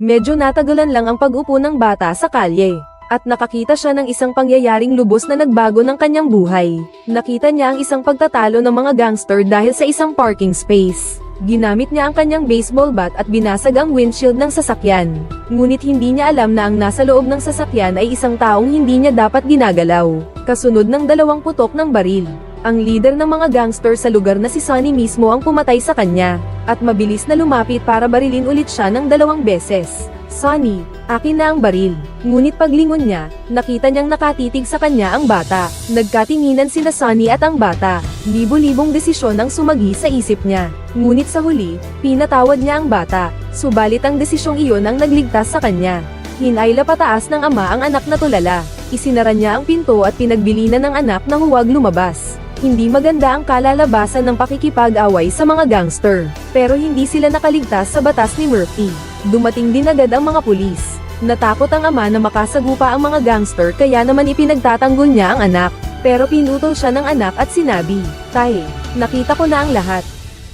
Medyo natagalan lang ang pag-upo ng bata sa kalye. At nakakita siya ng isang pangyayaring lubos na nagbago ng kanyang buhay. Nakita niya ang isang pagtatalo ng mga gangster dahil sa isang parking space. Ginamit niya ang kanyang baseball bat at binasag ang windshield ng sasakyan. Ngunit hindi niya alam na ang nasa loob ng sasakyan ay isang taong hindi niya dapat ginagalaw. Kasunod ng dalawang putok ng baril. Ang leader ng mga gangster sa lugar na si Sonny mismo ang pumatay sa kanya, at mabilis na lumapit para barilin ulit siya ng dalawang beses. Sonny, akin na ang baril. Ngunit paglingon niya, nakita niyang nakatitig sa kanya ang bata. Nagkatinginan sina Sonny at ang bata. Libo-libong desisyon ang sumagi sa isip niya. Ngunit sa huli, pinatawad niya ang bata. Subalit ang desisyong iyon ang nagligtas sa kanya. Hinayla pataas ng ama ang anak na tulala. Isinara niya ang pinto at pinagbilinan ng anak na huwag lumabas. Hindi maganda ang kalalabasan ng pakikipag-away sa mga gangster, pero hindi sila nakaligtas sa batas ni Murphy. Dumating din agad ang mga pulis. Natakot ang ama na makasagupa ang mga gangster kaya naman ipinagtatanggol niya ang anak. Pero pinutol siya ng anak at sinabi, Tay, nakita ko na ang lahat.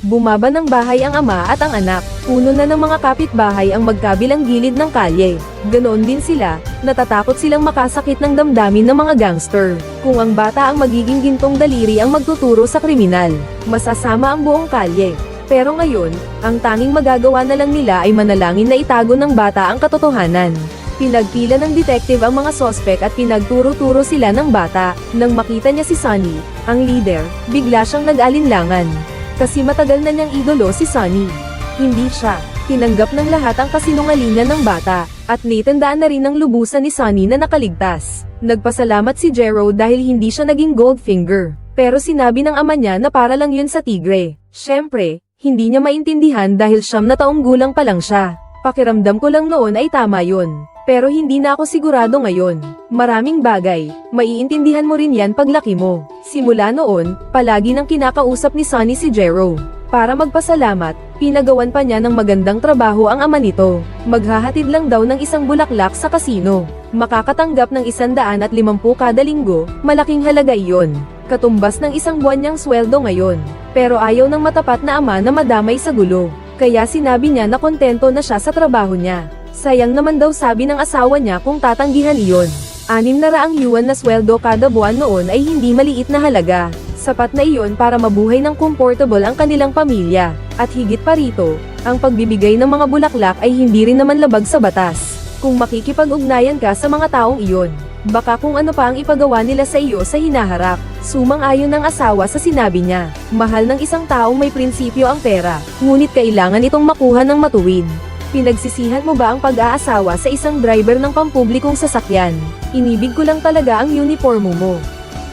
Bumaba ng bahay ang ama at ang anak. Puno na ng mga kapitbahay ang magkabilang gilid ng kalye. Ganoon din sila, natatakot silang makasakit ng damdamin ng mga gangster. Kung ang bata ang magiging gintong daliri ang magtuturo sa kriminal, masasama ang buong kalye. Pero ngayon, ang tanging magagawa na lang nila ay manalangin na itago ng bata ang katotohanan. Pinagpila ng detective ang mga sospek at pinagturo-turo sila ng bata. Nang makita niya si Sunny, ang leader, bigla siyang nag-alinlangan. Kasi matagal na niyang idolo si Sunny. Hindi siya. Tinanggap ng lahat ang kasinungalingan ng bata, at nitandaan na rin ng lubusan ni Sunny na nakaligtas. Nagpasalamat si Jero dahil hindi siya naging Goldfinger. Pero sinabi ng ama niya na para lang yun sa tigre. Siyempre, hindi niya maintindihan dahil siyam na taong gulang pa lang siya. Pakiramdam ko lang noon ay tama yun. Pero hindi na ako sigurado ngayon. Maraming bagay, maiintindihan mo rin yan paglaki mo. Simula noon, palagi nang kinakausap ni Sunny si Jero. Para magpasalamat, pinagawan pa niya ng magandang trabaho ang ama nito. Maghahatid lang daw ng isang bulaklak sa kasino. Makakatanggap ng isandaan at limampu kada linggo, malaking halaga iyon. Katumbas ng isang buwan niyang sweldo ngayon. Pero ayaw ng matapat na ama na madamay sa gulo. Kaya sinabi niya na kontento na siya sa trabaho niya. Sayang naman daw sabi ng asawa niya kung tatanggihan iyon. Anim na raang yuan na sweldo kada buwan noon ay hindi maliit na halaga. Sapat na iyon para mabuhay ng comfortable ang kanilang pamilya. At higit pa rito, ang pagbibigay ng mga bulaklak ay hindi rin naman labag sa batas. Kung makikipag-ugnayan ka sa mga taong iyon, baka kung ano pa ang ipagawa nila sa iyo sa hinaharap. Sumang-ayon ng asawa sa sinabi niya. Mahal ng isang taong may prinsipyo ang pera, ngunit kailangan itong makuha ng matuwid. Pinagsisihan mo ba ang pag-aasawa sa isang driver ng pampublikong sasakyan? Inibig ko lang talaga ang uniformo mo.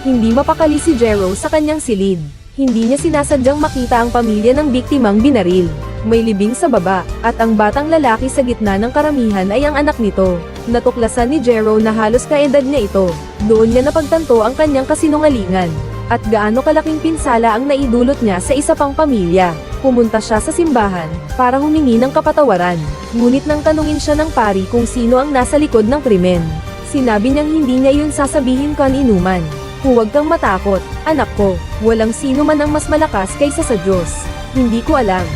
Hindi mapakali si Jero sa kanyang silid. Hindi niya sinasadyang makita ang pamilya ng biktimang binaril. May libing sa baba, at ang batang lalaki sa gitna ng karamihan ay ang anak nito. Natuklasan ni Jero na halos kaedad niya ito. Doon niya napagtanto ang kanyang kasinungalingan. At gaano kalaking pinsala ang naidulot niya sa isa pang pamilya. Pumunta siya sa simbahan, para humingi ng kapatawaran. Ngunit nang tanungin siya ng pari kung sino ang nasa likod ng krimen. Sinabi niyang hindi niya yun sasabihin kan inuman. Huwag kang matakot, anak ko. Walang sino man ang mas malakas kaysa sa Diyos. Hindi ko alam.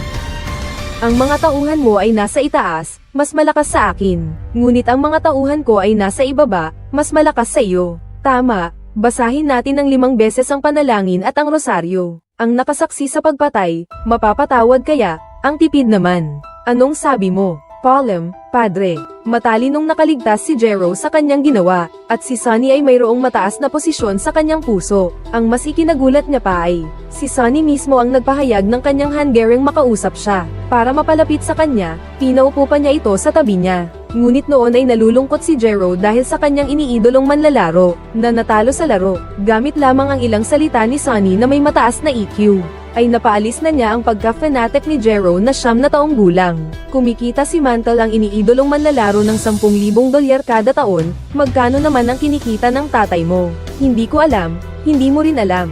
Ang mga tauhan mo ay nasa itaas, mas malakas sa akin. Ngunit ang mga tauhan ko ay nasa ibaba, mas malakas sa iyo. Tama, basahin natin ng limang beses ang panalangin at ang rosaryo. Ang nakasaksi sa pagpatay, mapapatawad kaya, ang tipid naman. Anong sabi mo? Paulem, Padre, matalinong nakaligtas si Jero sa kanyang ginawa, at si Sunny ay mayroong mataas na posisyon sa kanyang puso. Ang mas ikinagulat niya pa ay, si Sunny mismo ang nagpahayag ng kanyang Hungarian makausap siya. Para mapalapit sa kanya, pinaupo pa niya ito sa tabi niya. Ngunit noon ay nalulungkot si Jero dahil sa kanyang iniidolong manlalaro, na natalo sa laro, gamit lamang ang ilang salita ni Sunny na may mataas na EQ ay napaalis na niya ang pagka-fanatic ni Jero na siyam na taong gulang. Kumikita si Mantle ang iniidolong manlalaro ng 10,000 dolyar kada taon, magkano naman ang kinikita ng tatay mo? Hindi ko alam, hindi mo rin alam.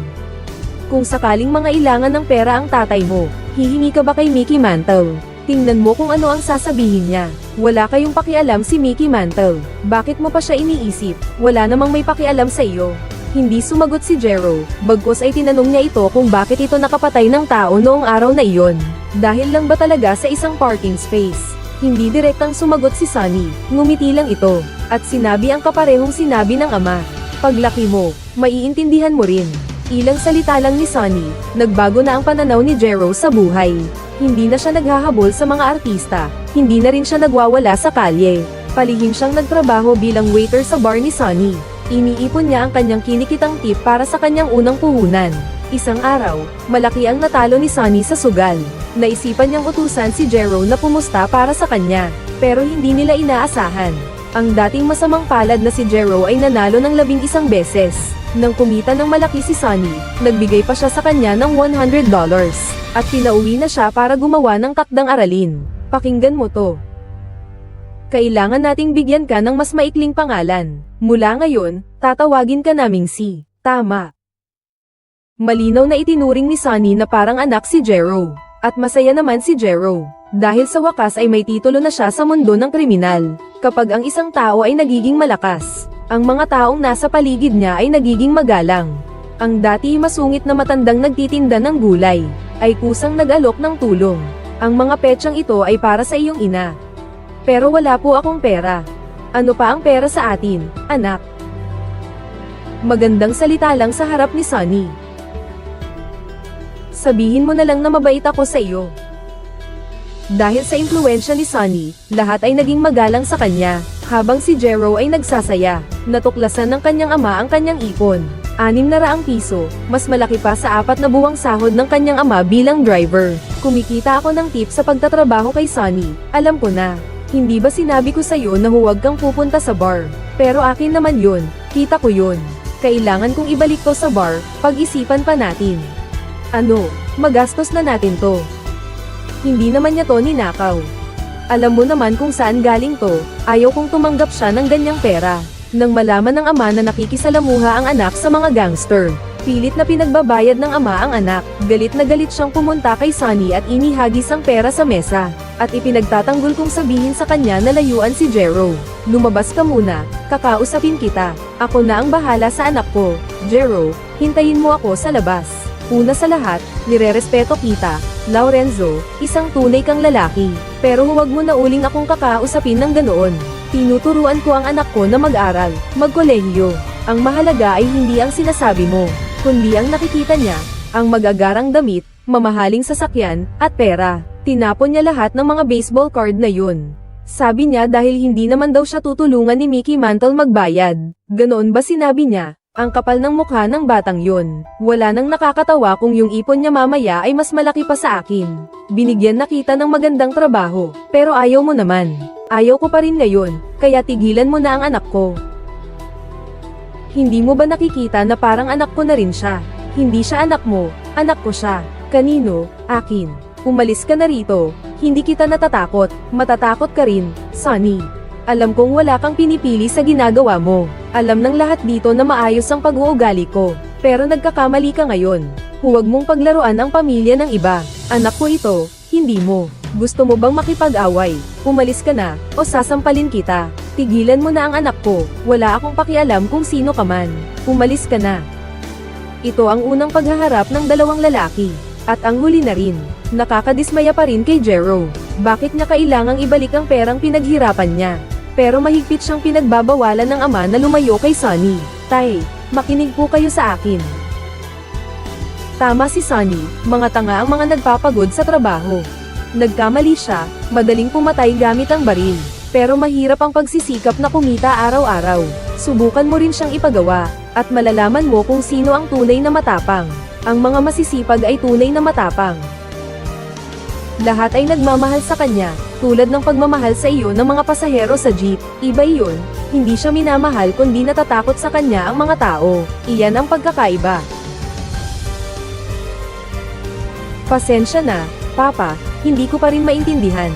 Kung sakaling mga ilangan ng pera ang tatay mo, hihingi ka ba kay Mickey Mantle? Tingnan mo kung ano ang sasabihin niya. Wala kayong pakialam si Mickey Mantle. Bakit mo pa siya iniisip? Wala namang may pakialam sa iyo. Hindi sumagot si Jero, bagkus ay tinanong niya ito kung bakit ito nakapatay ng tao noong araw na iyon. Dahil lang ba talaga sa isang parking space? Hindi direktang sumagot si Sunny, ngumiti lang ito, at sinabi ang kaparehong sinabi ng ama. Paglaki mo, maiintindihan mo rin. Ilang salita lang ni Sunny, nagbago na ang pananaw ni Jero sa buhay. Hindi na siya naghahabol sa mga artista, hindi na rin siya nagwawala sa kalye. Palihim siyang nagtrabaho bilang waiter sa bar ni Sunny. Iniipon niya ang kanyang kinikitang tip para sa kanyang unang puhunan. Isang araw, malaki ang natalo ni Sunny sa sugal. Naisipan niyang utusan si Jero na pumusta para sa kanya, pero hindi nila inaasahan. Ang dating masamang palad na si Jero ay nanalo ng labing isang beses. Nang kumita ng malaki si Sunny, nagbigay pa siya sa kanya ng $100 at pinauwi na siya para gumawa ng takdang aralin. Pakinggan mo to. Kailangan nating bigyan ka ng mas maikling pangalan. Mula ngayon, tatawagin ka naming si Tama. Malinaw na itinuring ni Sunny na parang anak si Jero. At masaya naman si Jero. Dahil sa wakas ay may titulo na siya sa mundo ng kriminal. Kapag ang isang tao ay nagiging malakas, ang mga taong nasa paligid niya ay nagiging magalang. Ang dati masungit na matandang nagtitinda ng gulay, ay kusang nag-alok ng tulong. Ang mga petsang ito ay para sa iyong ina. Pero wala po akong pera. Ano pa ang pera sa atin, anak? Magandang salita lang sa harap ni Sunny. Sabihin mo na lang na mabait ako sa iyo. Dahil sa impluensya ni Sunny, lahat ay naging magalang sa kanya, habang si Jero ay nagsasaya. Natuklasan ng kanyang ama ang kanyang ipon. Anim na raang piso, mas malaki pa sa apat na buwang sahod ng kanyang ama bilang driver. Kumikita ako ng tip sa pagtatrabaho kay Sunny, alam ko na. Hindi ba sinabi ko sa'yo na huwag kang pupunta sa bar? Pero akin naman yun, kita ko yun. Kailangan kong ibalik to sa bar, pag-isipan pa natin. Ano, magastos na natin to. Hindi naman niya to ninakaw. Alam mo naman kung saan galing to, ayaw kong tumanggap siya ng ganyang pera. Nang malaman ng ama na nakikisalamuha ang anak sa mga gangster, pilit na pinagbabayad ng ama ang anak, galit na galit siyang pumunta kay Sunny at inihagis ang pera sa mesa, at ipinagtatanggol kong sabihin sa kanya na layuan si Jero. Lumabas ka muna, kakausapin kita. Ako na ang bahala sa anak ko. Jero, hintayin mo ako sa labas. Una sa lahat, nirerespeto kita, Lorenzo, isang tunay kang lalaki. Pero huwag mo na uling akong kakausapin ng ganoon. Tinuturuan ko ang anak ko na mag-aral, magkolehiyo. Ang mahalaga ay hindi ang sinasabi mo, kundi ang nakikita niya, ang magagarang damit, mamahaling sasakyan, at pera. Tinapon niya lahat ng mga baseball card na yun. Sabi niya dahil hindi naman daw siya tutulungan ni Mickey Mantle magbayad. Ganoon ba sinabi niya? Ang kapal ng mukha ng batang yun. Wala nang nakakatawa kung yung ipon niya mamaya ay mas malaki pa sa akin. Binigyan na kita ng magandang trabaho, pero ayaw mo naman. Ayaw ko pa rin ngayon, kaya tigilan mo na ang anak ko. Hindi mo ba nakikita na parang anak ko na rin siya? Hindi siya anak mo, anak ko siya. Kanino? Akin. Umalis ka na rito. Hindi kita natatakot, matatakot ka rin, Sonny. Alam kong wala kang pinipili sa ginagawa mo. Alam ng lahat dito na maayos ang pag-uugali ko. Pero nagkakamali ka ngayon. Huwag mong paglaruan ang pamilya ng iba. Anak ko ito, hindi mo. Gusto mo bang makipag-away? Umalis ka na, o sasampalin kita. Tigilan mo na ang anak ko, wala akong pakialam kung sino ka man. Umalis ka na. Ito ang unang paghaharap ng dalawang lalaki. At ang huli na rin, nakakadismaya pa rin kay Jero. Bakit niya kailangang ibalik ang perang pinaghirapan niya? Pero mahigpit siyang pinagbabawalan ng ama na lumayo kay Sunny. Tay, makinig po kayo sa akin. Tama si Sunny, mga tanga ang mga nagpapagod sa trabaho. Nagkamali siya, madaling pumatay gamit ang baril. Pero mahirap ang pagsisikap na kumita araw-araw. Subukan mo rin siyang ipagawa, at malalaman mo kung sino ang tunay na matapang. Ang mga masisipag ay tunay na matapang. Lahat ay nagmamahal sa kanya, tulad ng pagmamahal sa iyo ng mga pasahero sa jeep. Iba iyon, hindi siya minamahal kundi natatakot sa kanya ang mga tao. Iyan ang pagkakaiba. Pasensya na, Papa, hindi ko pa rin maintindihan.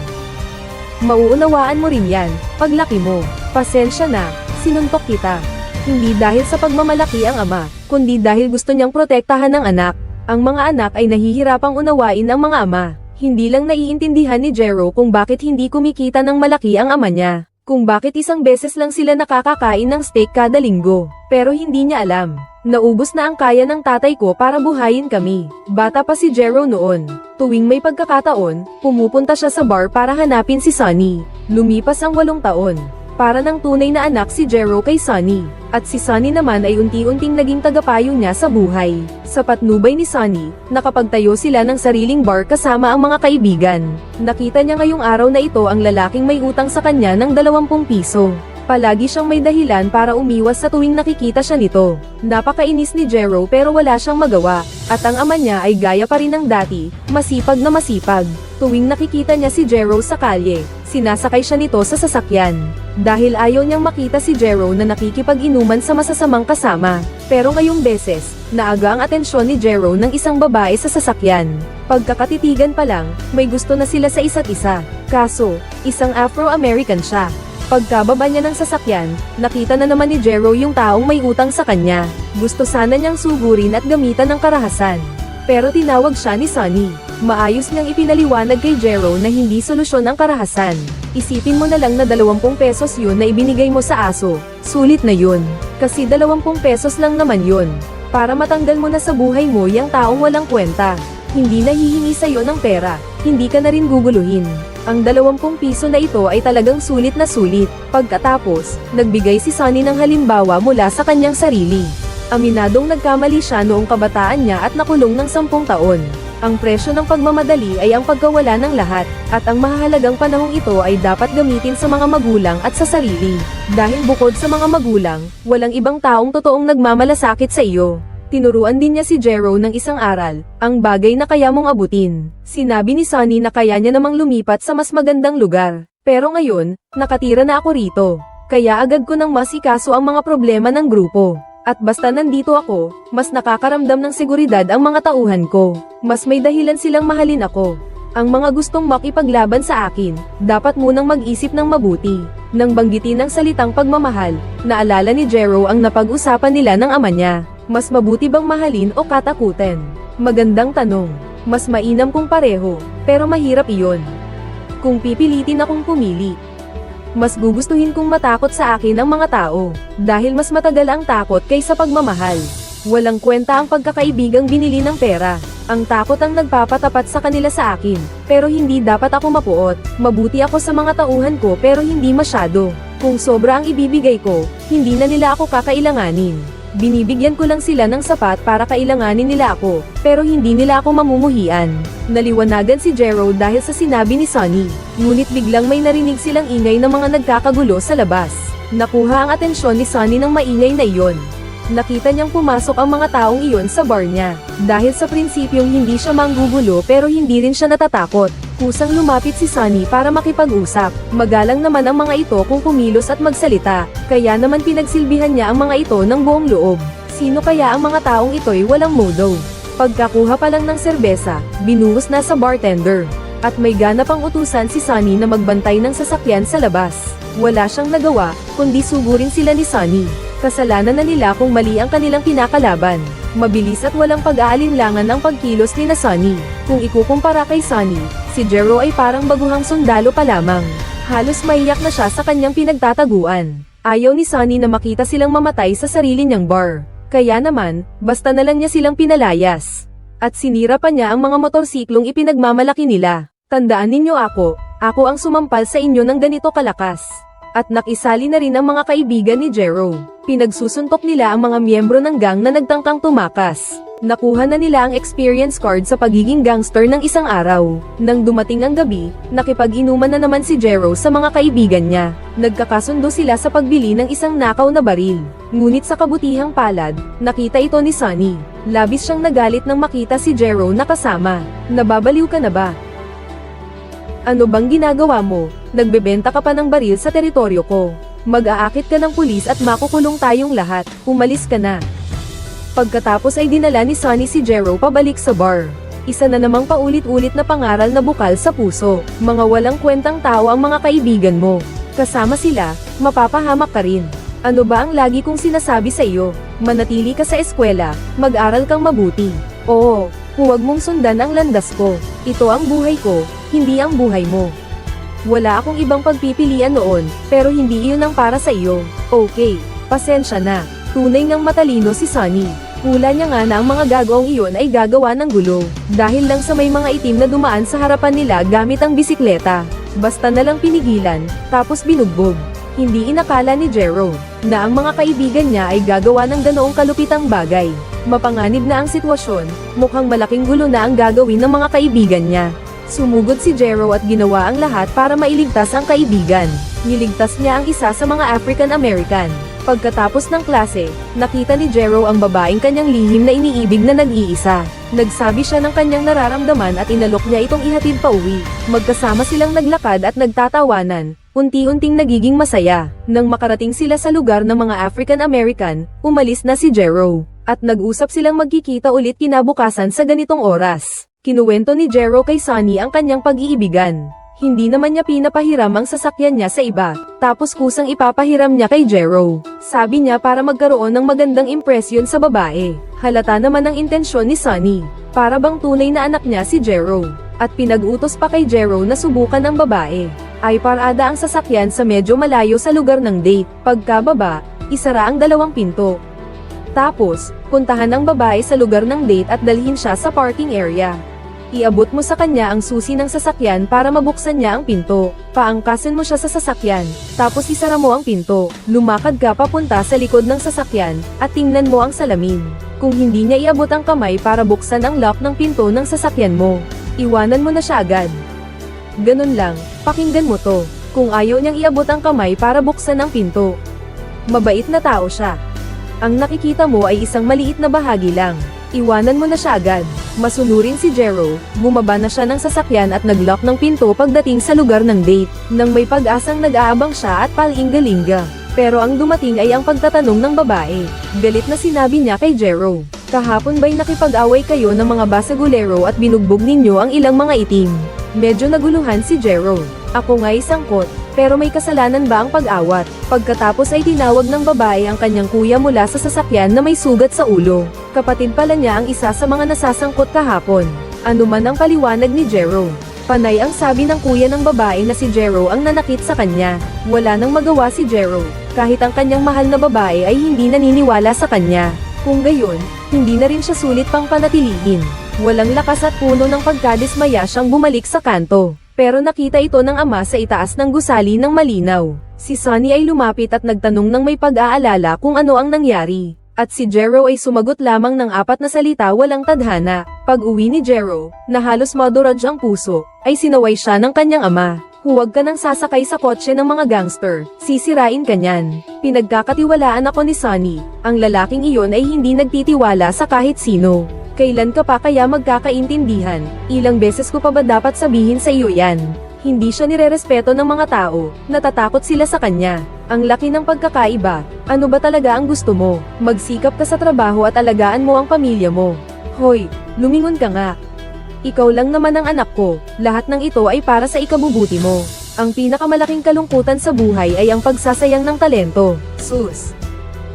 Mauunawaan mo rin yan, paglaki mo. Pasensya na, sinuntok kita. Hindi dahil sa pagmamalaki ang ama, kundi dahil gusto niyang protektahan ng anak. Ang mga anak ay nahihirapang unawain ang mga ama. Hindi lang naiintindihan ni Jero kung bakit hindi kumikita ng malaki ang ama niya, kung bakit isang beses lang sila nakakakain ng steak kada linggo. Pero hindi niya alam. Naubos na ang kaya ng tatay ko para buhayin kami. Bata pa si Jero noon. Tuwing may pagkakataon, pumupunta siya sa bar para hanapin si Sunny. Lumipas ang walong taon. Para ng tunay na anak si Jero kay Sunny. At si Sunny naman ay unti-unting naging tagapayo niya sa buhay. Sa patnubay ni Sunny, nakapagtayo sila ng sariling bar kasama ang mga kaibigan. Nakita niya ngayong araw na ito ang lalaking may utang sa kanya ng 20 piso. Palagi siyang may dahilan para umiwas sa tuwing nakikita siya nito. Napakainis ni Jero pero wala siyang magawa. At ang ama niya ay gaya pa rin ng dati, masipag na masipag. Tuwing nakikita niya si Jero sa kalye, sinasakay siya nito sa sasakyan. Dahil ayaw niyang makita si Jero na nakikipag-inuman sa masasamang kasama. Pero ngayong beses, naaga ang atensyon ni Jero ng isang babae sa sasakyan. Pagkakatitigan pa lang, may gusto na sila sa isa't isa. Kaso, isang Afro-American siya. Pagkababa niya ng sasakyan, nakita na naman ni Jero yung taong may utang sa kanya. Gusto sana niyang sugurin at gamitan ng karahasan. Pero tinawag siya ni Sunny. Maayos niyang ipinaliwanag kay Jero na hindi solusyon ang karahasan. Isipin mo na lang na 20 pesos yun na ibinigay mo sa aso. Sulit na yun. Kasi 20 pesos lang naman yun. Para matanggal mo na sa buhay mo yung taong walang kwenta. Hindi na hihingi sa'yo ng pera. Hindi ka na rin guguluhin. Ang 20 piso na ito ay talagang sulit na sulit. Pagkatapos, nagbigay si Sunny ng halimbawa mula sa kanyang sarili. Aminadong nagkamali siya noong kabataan niya at nakulong ng 10 taon. Ang presyo ng pagmamadali ay ang pagkawala ng lahat, at ang mahalagang panahong ito ay dapat gamitin sa mga magulang at sa sarili. Dahil bukod sa mga magulang, walang ibang taong totoong nagmamalasakit sa iyo. Tinuruan din niya si Jero ng isang aral, ang bagay na kaya mong abutin. Sinabi ni Sunny na kaya niya namang lumipat sa mas magandang lugar. Pero ngayon, nakatira na ako rito. Kaya agad ko nang masikaso ang mga problema ng grupo. At basta nandito ako, mas nakakaramdam ng seguridad ang mga tauhan ko. Mas may dahilan silang mahalin ako. Ang mga gustong makipaglaban sa akin, dapat munang mag-isip ng mabuti. Nang banggitin ang salitang pagmamahal, naalala ni Jero ang napag-usapan nila ng ama niya. Mas mabuti bang mahalin o katakutin? Magandang tanong. Mas mainam kung pareho, pero mahirap iyon. Kung pipilitin akong pumili, mas gugustuhin kong matakot sa akin ang mga tao, dahil mas matagal ang takot kaysa pagmamahal. Walang kwenta ang pagkakaibigang binili ng pera. Ang takot ang nagpapatapat sa kanila sa akin, pero hindi dapat ako mapuot. Mabuti ako sa mga tauhan ko pero hindi masyado. Kung sobra ang ibibigay ko, hindi na nila ako kakailanganin. Binibigyan ko lang sila ng sapat para kailanganin nila ako, pero hindi nila ako mamumuhian. Naliwanagan si Jero dahil sa sinabi ni Sunny, ngunit biglang may narinig silang ingay ng mga nagkakagulo sa labas. Nakuha ang atensyon ni Sunny ng maingay na iyon. Nakita niyang pumasok ang mga taong iyon sa bar niya. Dahil sa prinsipyong hindi siya manggugulo pero hindi rin siya natatakot. Kusang lumapit si Sunny para makipag-usap. Magalang naman ang mga ito kung kumilos at magsalita. Kaya naman pinagsilbihan niya ang mga ito ng buong loob. Sino kaya ang mga taong ito'y walang modo? Pagkakuha pa lang ng serbesa, binuhos na sa bartender. At may gana pang utusan si Sunny na magbantay ng sasakyan sa labas. Wala siyang nagawa, kundi sugurin sila ni Sunny. Kasalanan na nila kung mali ang kanilang kinakalaban. Mabilis at walang pag-aalinlangan ang pagkilos ni na Sunny. Kung ikukumpara kay Sunny, si Jero ay parang baguhang sundalo pa lamang. Halos maiyak na siya sa kanyang pinagtataguan. Ayaw ni Sunny na makita silang mamatay sa sarili niyang bar. Kaya naman, basta na lang niya silang pinalayas. At sinira pa niya ang mga motorsiklong ipinagmamalaki nila. Tandaan ninyo ako, ako ang sumampal sa inyo ng ganito kalakas. At nakisali na rin ang mga kaibigan ni Jero. Pinagsusuntok nila ang mga miyembro ng gang na nagtangkang tumakas. Nakuha na nila ang experience card sa pagiging gangster ng isang araw. Nang dumating ang gabi, nakipag-inuman na naman si Jero sa mga kaibigan niya. Nagkakasundo sila sa pagbili ng isang nakaw na baril. Ngunit sa kabutihang palad, nakita ito ni Sunny. Labis siyang nagalit nang makita si Jero na kasama. Nababaliw ka na ba? Ano bang ginagawa mo? Nagbebenta ka pa ng baril sa teritoryo ko. Mag-aakit ka ng pulis at makukulong tayong lahat. Umalis ka na. Pagkatapos ay dinala ni Sunny si Jero pabalik sa bar. Isa na namang paulit-ulit na pangaral na bukal sa puso. Mga walang kwentang tao ang mga kaibigan mo. Kasama sila, mapapahamak ka rin. Ano ba ang lagi kong sinasabi sa iyo? Manatili ka sa eskwela, mag-aral kang mabuti. Oo, huwag mong sundan ang landas ko. Ito ang buhay ko, hindi ang buhay mo. Wala akong ibang pagpipilian noon, pero hindi iyon ang para sa iyo. Okay, pasensya na. Tunay ngang matalino si Sunny. Hula niya nga na ang mga gagawang iyon ay gagawa ng gulo, dahil lang sa may mga itim na dumaan sa harapan nila gamit ang bisikleta. Basta na lang pinigilan, tapos binugbog. Hindi inakala ni Jero, na ang mga kaibigan niya ay gagawa ng ganoong kalupitang bagay. Mapanganib na ang sitwasyon, mukhang malaking gulo na ang gagawin ng mga kaibigan niya. Sumugod si Jero at ginawa ang lahat para mailigtas ang kaibigan. Niligtas niya ang isa sa mga African American. Pagkatapos ng klase, nakita ni Jero ang babaeng kanyang lihim na iniibig na nag-iisa. Nagsabi siya ng kanyang nararamdaman at inalok niya itong ihatid pa uwi. Magkasama silang naglakad at nagtatawanan, unti-unting nagiging masaya. Nang makarating sila sa lugar ng mga African American, umalis na si Jero. At nag-usap silang magkikita ulit kinabukasan sa ganitong oras. Kinuwento ni Jero kay Sunny ang kanyang pag-iibigan. Hindi naman niya pinapahiram ang sasakyan niya sa iba, tapos kusang ipapahiram niya kay Jero. Sabi niya para magkaroon ng magandang impresyon sa babae. Halata naman ang intensyon ni Sunny, para bang tunay na anak niya si Jero. At pinag-utos pa kay Jero na subukan ang babae. Ay parada ang sasakyan sa medyo malayo sa lugar ng date. Pagkababa, isara ang dalawang pinto. Tapos, puntahan ang babae sa lugar ng date at dalhin siya sa parking area. Iabot mo sa kanya ang susi ng sasakyan para mabuksan niya ang pinto. Paangkasin mo siya sa sasakyan, tapos isara mo ang pinto. Lumakad ka papunta sa likod ng sasakyan, at tingnan mo ang salamin. Kung hindi niya iabot ang kamay para buksan ang lock ng pinto ng sasakyan mo, iwanan mo na siya agad. Ganun lang, pakinggan mo to. Kung ayaw niyang iabot ang kamay para buksan ang pinto. Mabait na tao siya. Ang nakikita mo ay isang maliit na bahagi lang. Iwanan mo na siya agad. Masunurin si Jero, bumaba na siya ng sasakyan at naglock ng pinto pagdating sa lugar ng date, nang may pag-asang nag-aabang siya at palingalinga. Pero ang dumating ay ang pagtatanong ng babae. Galit na sinabi niya kay Jero, Kahapon ba'y nakipag-away kayo ng mga basagulero at binugbog ninyo ang ilang mga itim? Medyo naguluhan si Jero. Ako nga'y sangkot, pero may kasalanan ba ang pag-awat? Pagkatapos ay tinawag ng babae ang kanyang kuya mula sa sasakyan na may sugat sa ulo. Kapatid pala niya ang isa sa mga nasasangkot kahapon. Ano man ang paliwanag ni Jero. Panay ang sabi ng kuya ng babae na si Jero ang nanakit sa kanya. Wala nang magawa si Jero, kahit ang kanyang mahal na babae ay hindi naniniwala sa kanya. Kung gayon, hindi na rin siya sulit pang panatilihin. Walang lakas at puno ng pagkadismaya siyang bumalik sa kanto. Pero nakita ito ng ama sa itaas ng gusali ng malinaw. Si Sonny ay lumapit at nagtanong ng may pag-aalala kung ano ang nangyari. At si Jero ay sumagot lamang ng apat na salita walang tadhana. Pag uwi ni Jero, na halos maduraj ang puso, ay sinaway siya ng kanyang ama. Huwag ka nang sasakay sa kotse ng mga gangster, sisirain ka niyan. Pinagkakatiwalaan ako ni Sonny, ang lalaking iyon ay hindi nagtitiwala sa kahit sino. Kailan ka pa kaya magkakaintindihan? Ilang beses ko pa ba dapat sabihin sa iyo yan? Hindi siya nirerespeto ng mga tao, natatakot sila sa kanya. Ang laki ng pagkakaiba, ano ba talaga ang gusto mo? Magsikap ka sa trabaho at alagaan mo ang pamilya mo. Hoy, lumingon ka nga. Ikaw lang naman ang anak ko, lahat ng ito ay para sa ikabubuti mo. Ang pinakamalaking kalungkutan sa buhay ay ang pagsasayang ng talento. Sus.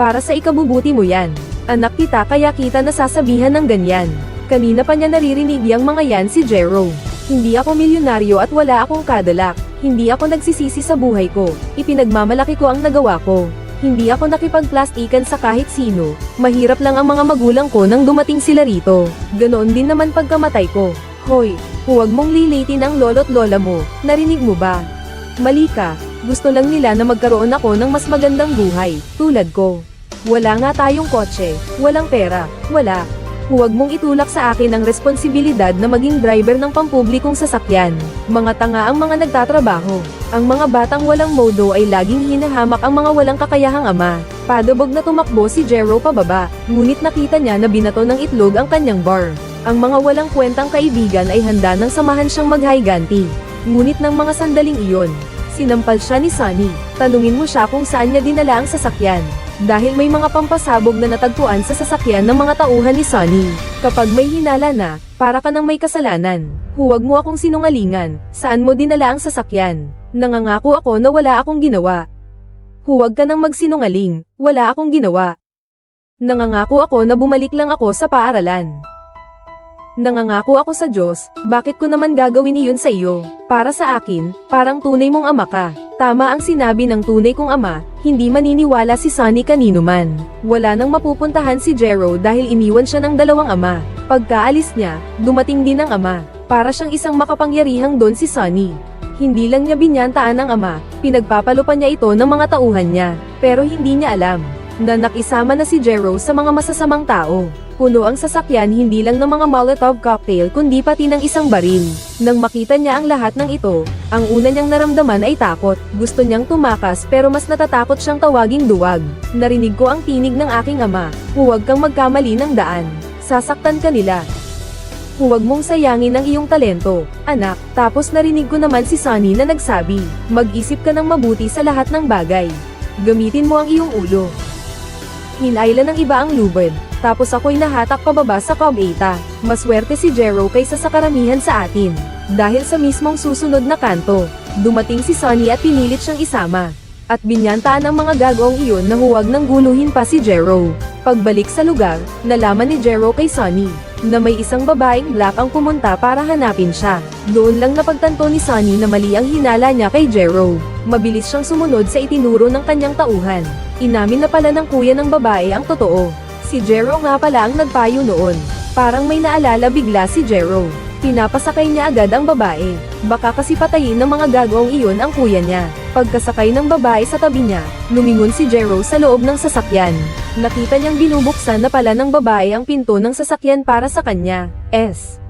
Para sa ikabubuti mo yan. Anak kita kaya kita nasasabihan ng ganyan. Kanina pa niya naririnig yung mga yan si Jero. Hindi ako milyonaryo at wala akong kadalak. Hindi ako nagsisisi sa buhay ko. Ipinagmamalaki ko ang nagawa ko. Hindi ako nakipagplastikan sa kahit sino. Mahirap lang ang mga magulang ko nang dumating sila rito. Ganoon din naman pagkamatay ko. Hoy, huwag mong lilitin ang lolo't lola mo. Narinig mo ba? Mali ka. Gusto lang nila na magkaroon ako ng mas magandang buhay, tulad ko. Wala nga tayong kotse, walang pera, wala. Huwag mong itulak sa akin ang responsibilidad na maging driver ng pampublikong sasakyan. Mga tanga ang mga nagtatrabaho. Ang mga batang walang modo ay laging hinahamak ang mga walang kakayahang ama. Padabog na tumakbo si Jero pababa, ngunit nakita niya na binato ng itlog ang kanyang bar. Ang mga walang kwentang kaibigan ay handa nang samahan siyang maghayganti. Ngunit ng mga sandaling iyon, sinampal siya ni Sunny. Tanungin mo siya kung saan niya dinala ang sasakyan. Dahil may mga pampasabog na natagpuan sa sasakyan ng mga tauhan ni Sunny. Kapag may hinala na, para ka nang may kasalanan. Huwag mo akong sinungalingan, saan mo dinala ang sasakyan? Nangangako ako na wala akong ginawa. Huwag ka nang magsinungaling, wala akong ginawa. Nangangako ako na bumalik lang ako sa paaralan. Nangangako ako sa Diyos, bakit ko naman gagawin iyon sa iyo? Para sa akin, parang tunay mong ama ka. Tama ang sinabi ng tunay kong ama, hindi maniniwala si Sunny kanino man. Wala nang mapupuntahan si Jero dahil iniwan siya ng dalawang ama. Pagkaalis niya, dumating din ang ama. Para siyang isang makapangyarihang don si Sunny. Hindi lang niya binyantaan ng ama, pinagpapalupan niya ito ng mga tauhan niya. Pero hindi niya alam, na nakisama na si Jero sa mga masasamang tao. Puno ang sasakyan hindi lang ng mga Molotov cocktail kundi pati ng isang baril. Nang makita niya ang lahat ng ito, ang una niyang naramdaman ay takot. Gusto niyang tumakas pero mas natatakot siyang tawaging duwag. Narinig ko ang tinig ng aking ama, huwag kang magkamali ng daan. Sasaktan ka nila. Huwag mong sayangin ang iyong talento, anak. Tapos narinig ko naman si Sunny na nagsabi, mag-isip ka ng mabuti sa lahat ng bagay. Gamitin mo ang iyong ulo. Hinayla ng iba ang lubid, tapos ako'y nahatak pababa sa Cobb 8. Maswerte si Jero kaysa sa karamihan sa atin. Dahil sa mismong susunod na kanto, dumating si Sonny at pinilit siyang isama. At binyantaan ang mga gagawang iyon na huwag nang guluhin pa si Jero. Pagbalik sa lugar, nalaman ni Jero kay Sonny, na may isang babaeng black ang pumunta para hanapin siya. Doon lang napagtanto ni Sonny na mali ang hinala niya kay Jero. Mabilis siyang sumunod sa itinuro ng kanyang tauhan. Inamin na pala ng kuya ng babae ang totoo. Si Jero nga pala ang nagpayo noon. Parang may naalala bigla si Jero. Pinapasakay niya agad ang babae. Baka kasi patayin ng mga gagawang iyon ang kuya niya. Pagkasakay ng babae sa tabi niya, lumingon si Jero sa loob ng sasakyan. Nakita niyang binubuksan na pala ng babae ang pinto ng sasakyan para sa kanya. S.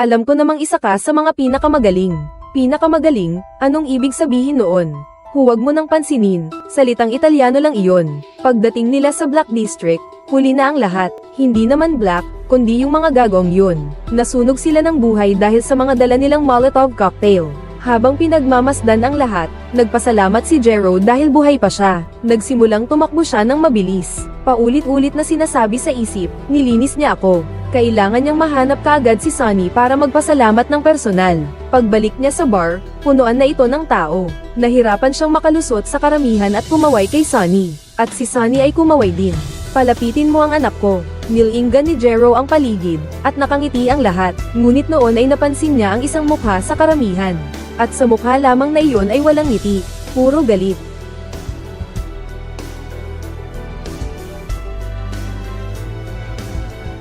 Alam ko namang isa ka sa mga pinakamagaling. Pinakamagaling, anong ibig sabihin noon? Huwag mo nang pansinin, salitang Italiano lang iyon. Pagdating nila sa Black District, huli na ang lahat. Hindi naman black, kundi yung mga gagong yun. Nasunog sila ng buhay dahil sa mga dala nilang Molotov cocktail. Habang pinagmamasdan ang lahat, nagpasalamat si Jero dahil buhay pa siya. Nagsimulang tumakbo siya ng mabilis. Paulit-ulit na sinasabi sa isip, nilinis niya ako. Kailangan niyang mahanap kaagad si Sunny para magpasalamat ng personal. Pagbalik niya sa bar, punuan na ito ng tao. Nahirapan siyang makalusot sa karamihan at kumaway kay Sunny. At si Sunny ay kumaway din. Palapitin mo ang anak ko. Nilinggan ni Jero ang paligid, at nakangiti ang lahat. Ngunit noon ay napansin niya ang isang mukha sa karamihan. At sa mukha lamang na iyon ay walang ngiti, puro galit.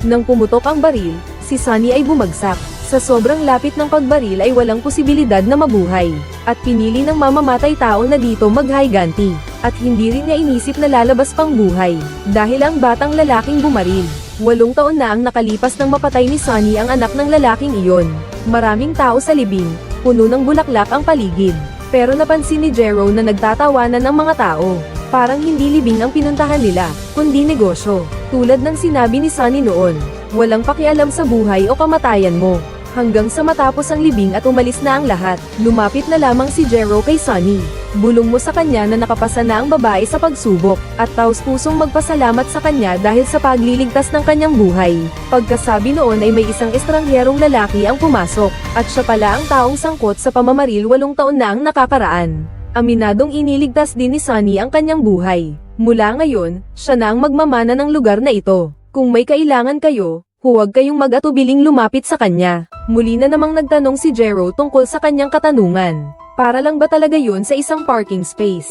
Nang pumutok ang baril, si Sunny ay bumagsak. Sa sobrang lapit ng pagbaril ay walang posibilidad na mabuhay. At pinili ng mamamatay tao na dito maghiganti. At hindi rin niya inisip na lalabas pang buhay. Dahil ang batang lalaking bumaril. Walong taon na ang nakalipas ng mapatay ni Sunny ang anak ng lalaking iyon. Maraming tao sa libing, puno ng bulaklak ang paligid. Pero napansin ni Jero na nagtatawanan ang mga tao. Parang hindi libing ang pinuntahan nila, kundi negosyo. Tulad ng sinabi ni Sunny noon, walang pakialam sa buhay o kamatayan mo. Hanggang sa matapos ang libing at umalis na ang lahat, lumapit na lamang si Jero kay Sunny. Bulong mo sa kanya na nakapasa na ang babae sa pagsubok, at taos pusong magpasalamat sa kanya dahil sa pagliligtas ng kanyang buhay. Pagkasabi noon ay may isang estrangherong lalaki ang pumasok, at siya pala ang taong sangkot sa pamamaril walong taon na ang nakakaraan. Aminadong iniligtas din ni Sunny ang kanyang buhay. Mula ngayon, siya na ang magmamana ng lugar na ito. Kung may kailangan kayo, huwag kayong mag-atubiling lumapit sa kanya. Muli na namang nagtanong si Jero tungkol sa kanyang katanungan. Para lang ba talaga yun sa isang parking space?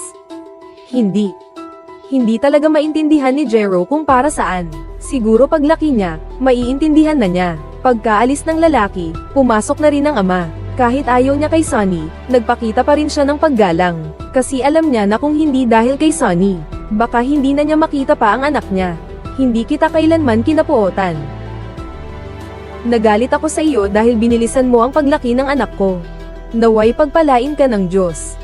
Hindi. Hindi talaga maintindihan ni Jero kung para saan. Siguro paglaki niya, maiintindihan na niya. Pagkaalis ng lalaki, pumasok na rin ang ama. Kahit ayaw niya kay Sonny, nagpakita pa rin siya ng paggalang. Kasi alam niya na kung hindi dahil kay Sonny, baka hindi na niya makita pa ang anak niya. Hindi kita kailanman kinapuotan. Nagalit ako sa iyo dahil binilisan mo ang paglaki ng anak ko. Naway pagpalain ka ng Diyos.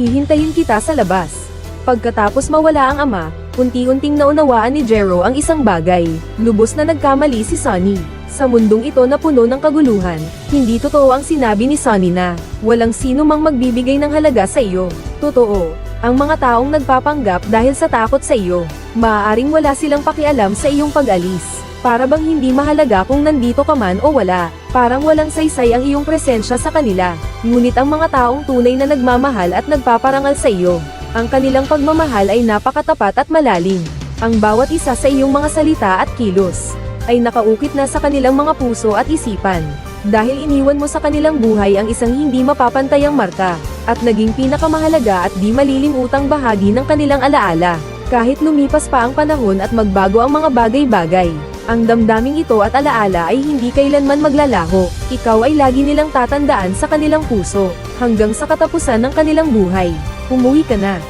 Hihintayin kita sa labas. Pagkatapos mawala ang ama, unti-unting naunawaan ni Jero ang isang bagay. Lubos na nagkamali si Sonny. Sa mundong ito na puno ng kaguluhan, hindi totoo ang sinabi ni Sonny na, walang sino mang magbibigay ng halaga sa iyo. Totoo, ang mga taong nagpapanggap dahil sa takot sa iyo, maaaring wala silang pakialam sa iyong pag-alis. Para bang hindi mahalaga kung nandito ka man o wala, parang walang saysay ang iyong presensya sa kanila. Ngunit ang mga taong tunay na nagmamahal at nagpaparangal sa iyo, ang kanilang pagmamahal ay napakatapat at malalim. Ang bawat isa sa iyong mga salita at kilos, ay nakaukit na sa kanilang mga puso at isipan. Dahil iniwan mo sa kanilang buhay ang isang hindi mapapantayang marka, at naging pinakamahalaga at di malilimutang bahagi ng kanilang alaala. Kahit lumipas pa ang panahon at magbago ang mga bagay-bagay, ang damdaming ito at alaala ay hindi kailanman maglalaho. Ikaw ay lagi nilang tatandaan sa kanilang puso, hanggang sa katapusan ng kanilang buhay. Umuwi ka na.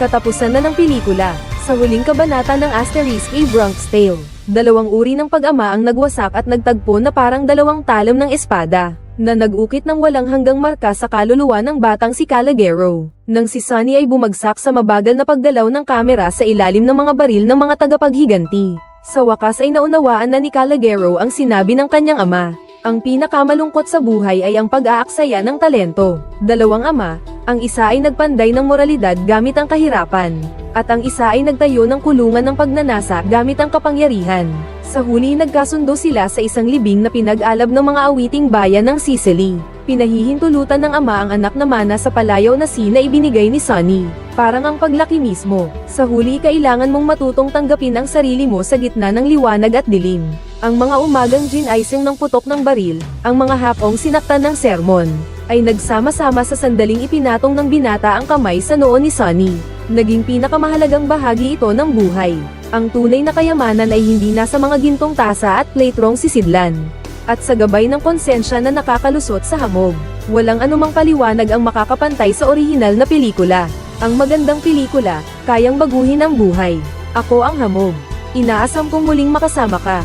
Katapusan na ng pelikula. Sa huling kabanata ng Asterisk A Bronx Tale, dalawang uri ng pag-ama ang nagwasak at nagtagpo na parang dalawang talam ng espada, na nag-ukit ng walang hanggang marka sa kaluluwa ng batang si Calagero. Nang si Sunny ay bumagsak sa mabagal na pagdalaw ng kamera sa ilalim ng mga baril ng mga tagapaghiganti. Sa wakas ay naunawaan na ni Calagero ang sinabi ng kanyang ama. Ang pinakamalungkot sa buhay ay ang pag-aaksaya ng talento. Dalawang ama, ang isa ay nagpanday ng moralidad gamit ang kahirapan, at ang isa ay nagtayo ng kulungan ng pagnanasa gamit ang kapangyarihan. Sa huli nagkasundo sila sa isang libing na pinag-alab ng mga awiting bayan ng Sicily. Pinahihintulutan ng ama ang anak na mana sa palayaw na si na ibinigay ni Sonny. Parang ang paglaki mismo. Sa huli kailangan mong matutong tanggapin ang sarili mo sa gitna ng liwanag at dilim. Ang mga umagang gin icing ng putok ng baril, ang mga hapong sinaktan ng sermon, ay nagsama-sama sa sandaling ipinatong ng binata ang kamay sa noo ni Sonny. Naging pinakamahalagang bahagi ito ng buhay. Ang tunay na kayamanan ay hindi nasa mga gintong tasa at platrong sisidlan. At sa gabay ng konsensya na nakakalusot sa hamog, walang anumang paliwanag ang makakapantay sa orihinal na pelikula. Ang magandang pelikula, kayang baguhin ang buhay. Ako ang hamog. Inaasam kong muling makasama ka.